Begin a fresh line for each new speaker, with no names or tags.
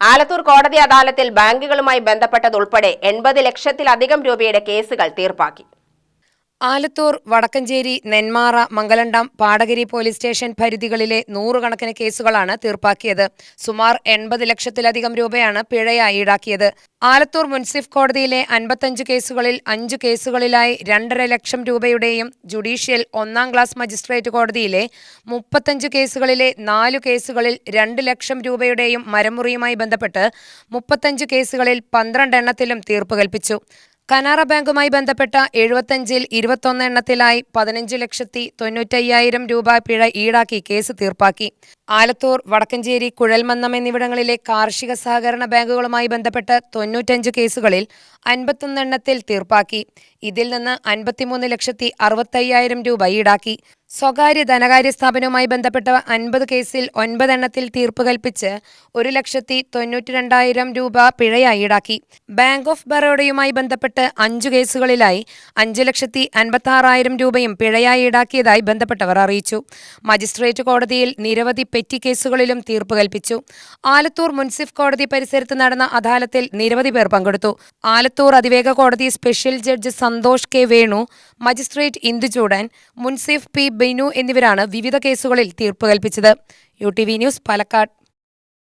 ആലത്തൂർ കോടതി അദാലത്തിൽ ബാങ്കുകളുമായി ബന്ധപ്പെട്ടതുൾപ്പെടെ എൺപത് ലക്ഷത്തിലധികം രൂപയുടെ കേസുകൾ തീർപ്പാക്കി.
ആലത്തൂർ വടക്കഞ്ചേരി നെന്മാറ മംഗലണ്ടം പാടകരി പോലീസ് സ്റ്റേഷൻ പരിധികളിലെ നൂറുകണക്കിന് കേസുകളാണ് തീർപ്പാക്കിയത്. സുമാർ എൺപത് ലക്ഷത്തിലധികം രൂപയാണ് പിഴയായി ഈടാക്കിയത്. ആലത്തൂർ മുൻസിഫ് കോടതിയിലെ അൻപത്തഞ്ച് കേസുകളിൽ അഞ്ച് കേസുകളിലായി രണ്ടര ലക്ഷം രൂപയുടെയും ജുഡീഷ്യൽ ഒന്നാം ക്ലാസ് മജിസ്ട്രേറ്റ് കോടതിയിലെ മുപ്പത്തഞ്ച് കേസുകളിലെ നാലു കേസുകളിൽ രണ്ട് ലക്ഷം രൂപയുടെയും മരമുറിയുമായി ബന്ധപ്പെട്ട് മുപ്പത്തഞ്ച് കേസുകളിൽ പന്ത്രണ്ടെണ്ണത്തിലും തീർപ്പ് കൽപ്പിച്ചു. കനാറ ബാങ്കുമായി ബന്ധപ്പെട്ട എഴുപത്തഞ്ചിൽ ഇരുപത്തൊന്ന് എണ്ണത്തിലായി പതിനഞ്ച് ലക്ഷത്തി തൊണ്ണൂറ്റയ്യായിരം രൂപ പിഴ ഈടാക്കി കേസ് തീർപ്പാക്കി. ആലത്തൂർ വടക്കഞ്ചേരി കുഴൽമന്നം എന്നിവിടങ്ങളിലെ കാർഷിക സഹകരണ ബാങ്കുകളുമായി ബന്ധപ്പെട്ട് തൊണ്ണൂറ്റഞ്ച് കേസുകളിൽ അൻപത്തൊന്നെണ്ണത്തിൽ തീർപ്പാക്കി. ഇതിൽ നിന്ന് അൻപത്തിമൂന്ന് ലക്ഷത്തി അറുപത്തയ്യായിരം രൂപ ഈടാക്കി. സ്വകാര്യ ധനകാര്യ സ്ഥാപനവുമായി ബന്ധപ്പെട്ട അൻപത് കേസിൽ ഒൻപതെണ്ണത്തിൽ തീർപ്പ് കൽപ്പിച്ച് ഒരു ലക്ഷത്തി തൊണ്ണൂറ്റി രണ്ടായിരം രൂപ പിഴയായി ഈടാക്കി. ബാങ്ക് ഓഫ് ബറോഡയുമായി ബന്ധപ്പെട്ട് അഞ്ചു കേസുകളിലായി അഞ്ച് ലക്ഷത്തി അൻപത്തി രൂപയും പിഴയായി ഈടാക്കിയതായി ബന്ധപ്പെട്ടവർ അറിയിച്ചു. മജിസ്ട്രേറ്റ് കോടതിയിൽ നിരവധി പെറ്റി കേസുകളിലും തീർപ്പ് കൽപ്പിച്ചു. ആലത്തൂർ മുൻസിഫ് കോടതി പരിസരത്ത് നടന്ന അദാലത്തിൽ നിരവധി പേർ പങ്കെടുത്തു. ആലത്തൂർ അതിവേഗ കോടതി special judge Santhosh K Venu magistrate Induchoodan മുൻസിഫ് പി ബിനു എന്നിവരാണ് വിവിധ കേസുകളിൽ തീർപ്പ് കൽപ്പിച്ചത്. U T V news Palakkad.